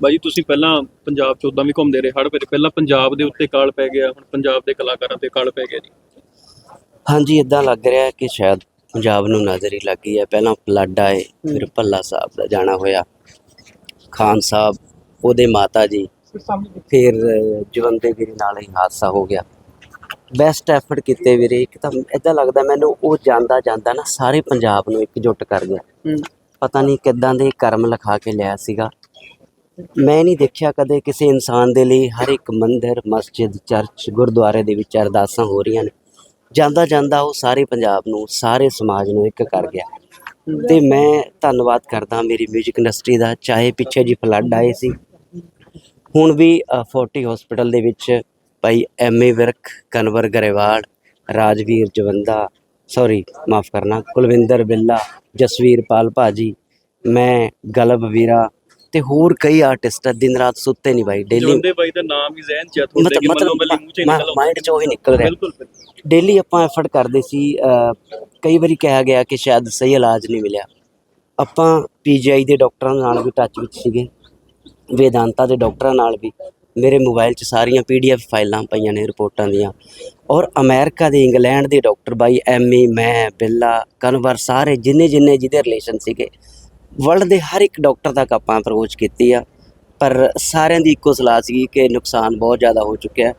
ਬਾਈ ਤੁਸੀਂ ਪਹਿਲਾਂ ਪੰਜਾਬ 'ਚ ਉਦਾਂ ਵੀ ਘੁੰਮਦੇ ਰਹੇ ਹੜ ਵੇਲੇ ਪਹਿਲਾਂ ਪੰਜਾਬ ਦੇ ਉੱਤੇ ਕਾਲ ਪੈ ਗਿਆ ਹੁਣ ਪੰਜਾਬ ਦੇ ਕਲਾਕਾਰਾਂ ਤੇ ਕਾਲ ਪੈ ਗਿਆ ਜੀ। ਹਾਂਜੀ ਇਦਾਂ ਲੱਗ ਰਿਹਾ ਕਿ ਸ਼ਾਇਦ ਪੰਜਾਬ ਨੂੰ ਨਜ਼ਰ ਹੀ ਲੱਗੀ ਹੈ। ਪਹਿਲਾਂ ਫਲੱਡ ਆਏ ਫਿਰ ਭੱਲਾ ਸਾਹਿਬ ਦਾ ਜਾਣਾ ਹੋਇਆ ਖਾਨ ਸਾਹਿਬ ਉਹਦੇ ਮਾਤਾ ਜੀ ਫਿਰ ਜਵੰਦੇ ਵੀਰੇ ਨਾਲ ਹੀ ਹਾਦਸਾ ਹੋ ਗਿਆ। ਬੈਸਟ ਐਫਰਟ ਕੀਤੇ ਵੀਰੇ ਇੱਕ ਤਾਂ ਇਦਾਂ ਲੱਗਦਾ ਮੈਨੂੰ ਉਹ ਜਾਂਦਾ ਜਾਂਦਾ ਨਾ ਸਾਰੇ ਪੰਜਾਬ ਨੂੰ ਇਕਜੁੱਟ ਕਰ ਗਿਆ। ਪਤਾ ਨਹੀਂ ਕਿੱਦਾਂ ਦੇ ਕਰਮ ਲਿਖਾ ਕੇ ਲਿਆ ਸੀਗਾ। ਮੈਂ ਨਹੀਂ ਦੇਖਿਆ ਕਦੇ ਕਿਸੇ ਇਨਸਾਨ ਦੇ ਲਈ ਹਰ ਇੱਕ ਮੰਦਿਰ ਮਸਜਿਦ ਚਰਚ ਗੁਰਦੁਆਰੇ ਦੇ ਵਿੱਚ ਅਰਦਾਸਾਂ ਹੋ ਰਹੀਆਂ ਨੇ। ਜਾਂਦਾ ਜਾਂਦਾ ਉਹ ਸਾਰੇ ਪੰਜਾਬ ਨੂੰ ਸਾਰੇ ਸਮਾਜ ਨੂੰ ਇੱਕ ਕਰ ਗਿਆ। ਤੇ ਮੈਂ ਧੰਨਵਾਦ ਕਰਦਾ ਮੇਰੀ 뮤직 ਇੰਡਸਟਰੀ ਦਾ ਚਾਹੇ ਪਿੱਛੇ ਜੀ ਫਲੱਡ ਆਏ ਸੀ। ਹੁਣ ਵੀ ਅ, 40 ਹਸਪੀਟਲ ਦੇ ਵਿੱਚ ਭਾਈ M A Virk Kanwar Grewal Rajvir Jawanda sorry ਮਾਫ ਕਰਨਾ ਕੁਲਵਿੰਦਰ ਬਿੱਲਾ ਜਸਵੀਰ ਪਾਲ ਭਾਜੀ ਮੈਂ ਗਲਬ ਵੀਰਾ ਤੇ ਹੋਰ ਕਈ ਆਰਟਿਸਟ ਦਿਨ ਰਾਤ ਸੁੱਤੇ ਨਹੀਂ ਭਾਈ ਡੇਲੀ ਜਵੰਦੇ ਬਾਈ ਦਾ ਨਾਮ ਹੀ ਜ਼ਹਿਨ 'ਚ ਆ ਤੁਹਾਡੇ ਮਤਲਬ ਕਿ ਮੱਲੋ ਮੱਲੀ ਮੂੰਹ 'ਚ ਨਿਕਲ ਮਾਈਂਡ ਚੋਂ ਹੀ ਨਿਕਲ ਰਿਹਾ। ਬਿਲਕੁਲ। ਡੇਲੀ ਆਪਾਂ ਐਫਰਟ ਕਰਦੇ ਸੀ ਕਈ ਵਾਰੀ ਕਿਹਾ ਗਿਆ ਕਿ ਸ਼ਾਇਦ ਸਹੀ ਇਲਾਜ ਨਹੀਂ ਮਿਲਿਆ। ਆਪਾਂ ਪੀਜੀਆਈ ਦੇ ਡਾਕਟਰਾਂ ਨਾਲ ਵੀ ਟੱਚ ਵਿੱਚ ਸੀਗੇ ਵੇਦਾਂਤਾ ਦੇ ਡਾਕਟਰਾਂ ਨਾਲ ਵੀ। ਮੇਰੇ ਮੋਬਾਈਲ 'ਚ ਸਾਰੀਆਂ ਪੀਡੀਐਫ ਫਾਈਲਾਂ ਪਈਆਂ ਨੇ ਰਿਪੋਰਟਾਂ ਦੀਆਂ। ਔਰ ਅਮਰੀਕਾ ਦੇ ਇੰਗਲੈਂਡ ਦੇ ਡਾਕਟਰ ਬਾਈ ਐਮੀ ਮੈਂ ਬਿੱਲਾ ਕਨਵਰ ਸਾਰੇ ਜਿੰਨੇ ਜਿੰਨੇ ਜਿਹਦੇ ਰਿਲੇਸ਼ਨ ਸੀਗੇ ਵਰਲਡ ਦੇ ਹਰ ਇੱਕ ਡਾਕਟਰ ਤੱਕ ਆਪਾਂ ਅਪਰੋਚ ਕੀਤੀ ਆ। ਪਰ ਸਾਰਿਆਂ ਦੀ ਇੱਕੋ ਸਲਾਹ ਸੀ ਕਿ ਨੁਕਸਾਨ ਬਹੁਤ ਜ਼ਿਆਦਾ ਹੋ ਚੁੱਕਿਆ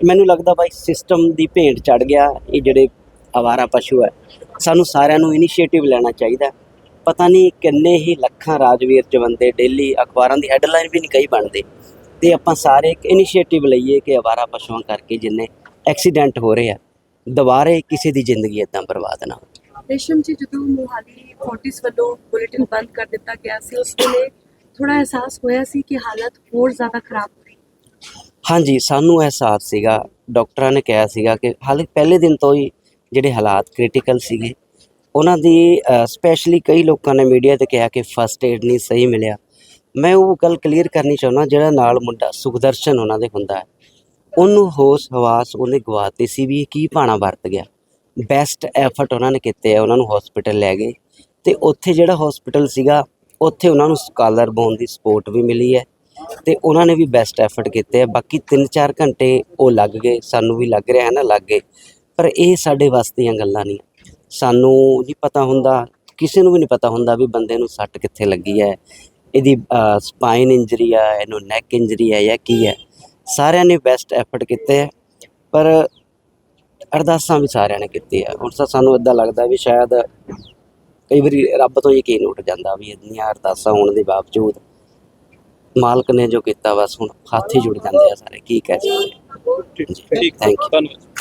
ਮੈਨੂੰ ਲੱਗਦਾ ਬਾਈ ਸਿਸਟਮ ਦੀ ਭੇਂਟ ਚੜ ਗਿਆ, ਇਹ ਜਿਹੜੇ ਆਵਾਰਾ ਪਸ਼ੂ ਹੈ, ਸਾਨੂੰ ਸਾਰਿਆਂ ਨੂੰ ਇਨੀਸ਼ੀਏਟਿਵ ਲੈਣਾ ਚਾਹੀਦਾ ਪਤਾ ਨਹੀਂ ਕਿੰਨੇ ਹੀ ਲੱਖਾਂ ਰਾਜਵੀਰ ਜਵੰਦੇ ਡੇਲੀ ਅਖਬਾਰਾਂ ਦੀ ਹੈਡਲਾਈਨ ਵੀ ਨਹੀਂ ਕਈ ਬਣਦੇ। ਤੇ ਆਪਾਂ ਸਾਰੇ ਇੱਕ ਇਨੀਸ਼ੀਏਟਿਵ ਲਈਏ ਕਿ ਆਵਾਰਾ ਪਸ਼ੂਆਂ ਕਰਕੇ ਜਿੰਨੇ ਐਕਸੀਡੈਂਟ ਹੋ ਰਹੇ ਆ, ਦੁਬਾਰੇ ਕਿਸੇ ਦੀ ਜ਼ਿੰਦਗੀ ਇਦਾਂ ਬਰਬਾਦ ਨਾ ਹੋਵੇ। ਰੇਸ਼ਮ ਜੀ ਜਦੋਂ ਮੋਹਾਲੀ ਫੋਰਟਿਸ ਵੱਲੋਂ ਬੁਲੇਟਿਨ ਬੰਦ ਕਰ ਦਿੱਤਾ ਗਿਆ ਸੀ, ਉਸ ਵੇਲੇ ਥੋੜਾ ਅਹਿਸਾਸ ਹੋਇਆ ਸੀ ਕਿ ਹਾਲਤ ਹੋਰ ਜ਼ਿਆਦਾ ਖਰਾਬ ਹੋ ਰਹੀ ਹਾਂਜੀ, ਸਾਨੂੰ ਅਹਿਸਾਸ ਸੀਗਾ। ਡਾਕਟਰਾਂ ਨੇ ਕਿਹਾ ਸੀਗਾ ਕਿ ਹਾਲੇ ਪਹਿਲੇ ਦਿਨ ਤੋਂ ਹੀ ਜਿਹੜੇ ਹਾਲਾਤ ਕ੍ਰਿਟੀਕਲ ਸੀਗੇ, ਉਹਨਾਂ ਦੀ ਸਪੈਸ਼ਲੀ ਕਈ ਲੋਕਾਂ ਨੇ ਮੀਡੀਆ ਤੇ ਕਿਹਾ ਕਿ ਫਸਟ ਏਡ ਨਹੀਂ ਸਹੀ ਮਿਲਿਆ। ਮੈਂ ਉਹ ਗੱਲ ਕਲੀਅਰ ਕਰਨੀ ਚਾਹੁੰਦਾ, ਜਿਹੜਾ ਨਾਲ ਮੁੰਡਾ ਸੁਖਦਰਸ਼ਨ ਉਹਨਾਂ ਦੇ ਹੁੰਦਾ ਹੈ, ਉਹਨੂੰ ਹੋਸ਼ ਹਵਾਸ ਉਹਨੇ ਗਵਾਤੇ ਸੀ ਵੀ ਕੀ ਭਾਣਾ ਵਰਤ ਗਿਆ। ਬੈਸਟ ਐਫਰਟ ਉਹਨਾਂ ਨੇ ਕੀਤੇ ਆ, ਉਹਨਾਂ ਨੂੰ ਹਸਪੀਟਲ ਲੈ ਗਏ। ਤੇ ਉੱਥੇ ਜਿਹੜਾ ਹਸਪੀਟਲ ਸੀਗਾ, ਉੱਥੇ ਉਹਨਾਂ ਨੂੰ ਸਕਾਲਰ ਬੋਨ ਦੀ ਸਪੋਰਟ ਵੀ ਮਿਲੀ ਹੈ। ਤੇ ਉਹਨਾਂ ਨੇ ਵੀ ਬੈਸਟ ਐਫਰਟ ਕੀਤੇ ਆ। ਬਾਕੀ 3-4 ਘੰਟੇ ਉਹ ਲੱਗ ਗਏ, ਸਾਨੂੰ ਵੀ ਲੱਗ ਰਿਹਾ ਹੈ ਨਾ ਲੱਗ। ਗਏ ਪਰ ਇਹ ਸਾਡੇ ਵੱਸ ਦੀਆਂ ਗੱਲਾਂ ਨਹੀਂ। ਸਾਨੂੰ ਨਹੀਂ ਪਤਾ ਹੁੰਦਾ, ਕਿਸੇ ਨੂੰ ਵੀ ਨਹੀਂ ਪਤਾ ਹੁੰਦਾ ਵੀ ਬੰਦੇ ਨੂੰ ਸੱਟ ਕਿੱਥੇ ਲੱਗੀ ਹੈ। ਇਹਦੀ ਸਪਾਈਨ ਇੰਜਰੀ ਆ, ਇਹਨੂੰ ਨੈਕ ਇੰਜਰੀ ਹੈ ਜਾਂ ਕੀ ਹੈ। ਸਾਰਿਆਂ ਨੇ ਬੈਸਟ ਐਫਰਟ ਕੀਤੇ ਆ। ਪਰ ਅਰਦਾਸਾਂ ਵੀ ਸਾਰਿਆਂ ਨੇ ਕੀਤੀ ਆ ਹੁਣ ਤਾਂ ਸਾਨੂੰ ਇਦਾਂ ਲੱਗਦਾ ਵੀ ਸ਼ਾਇਦ ਕਈ ਵਾਰੀ ਰੱਬ ਤੋਂ ਯਕੀਨ ਉੱਠ ਜਾਂਦਾ ਵੀ ਇੰਨੀਆਂ ਅਰਦਾਸਾਂ ਹੋਣ ਦੇ ਬਾਵਜੂਦ ਮਾਲਕ ਨੇ ਜੋ ਕੀਤਾ ਬਸ ਹੁਣ ਹੱਥ ਹੀ ਜੁੜ ਜਾਂਦੇ ਆ ਸਾਰੇ। ਕੀ ਕਹਿ ਸਕਦੇ ਠੀਕ। thank you. ਧੰਨਵਾਦ।